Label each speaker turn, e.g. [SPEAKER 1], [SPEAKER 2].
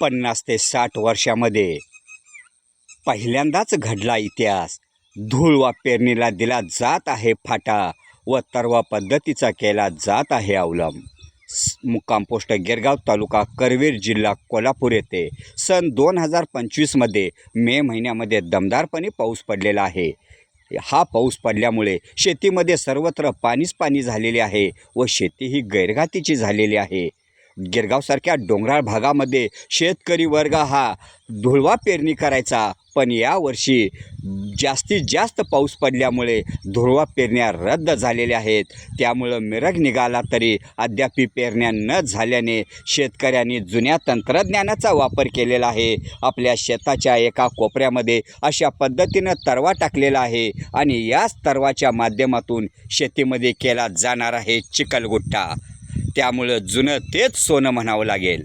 [SPEAKER 1] पन्नास ते साठ वर्षामध्ये. पहिल्यांदाच घडला इतिहास. धूळ वा पेरणीला दिला जात आहे फाटा व तरवा पद्धतीचा केला जात आहे अवलंब. मुक्काम पोस्ट गिरगाव तालुका करवीर जिल्हा कोल्हापूर येथे सन दोन हजार पंचवीसमध्ये मे महिन्यामध्ये दमदारपणे पाऊस पडलेला आहे. हा पाऊस पडल्यामुळे शेतीमध्ये सर्वत्र पाणीच पाणी झालेले आहे व शेती ही गैरघातीची झालेली आहे. गिरगावसारख्या डोंगराळ भागामध्ये शेतकरी वर्ग हा धुळवा पेरणी करायचा. पण यावर्षी जास्तीत जास्त पाऊस पडल्यामुळे धुळवा पेरण्या रद्द झालेल्या आहेत. त्यामुळं मिरग निघाला तरी अद्याप पेरण्या न झाल्याने शेतकऱ्यांनी जुन्या तंत्रज्ञानाचा वापर केलेला आहे. आपल्या शेताच्या एका कोपऱ्यामध्ये अशा पद्धतीनं तरवा टाकलेला आहे आणि याच तरवाच्या माध्यमातून शेतीमध्ये केला जाणार आहे चिखलगुट्टा त्यामुळं जुनं तेच सोनं म्हणावं लागेल.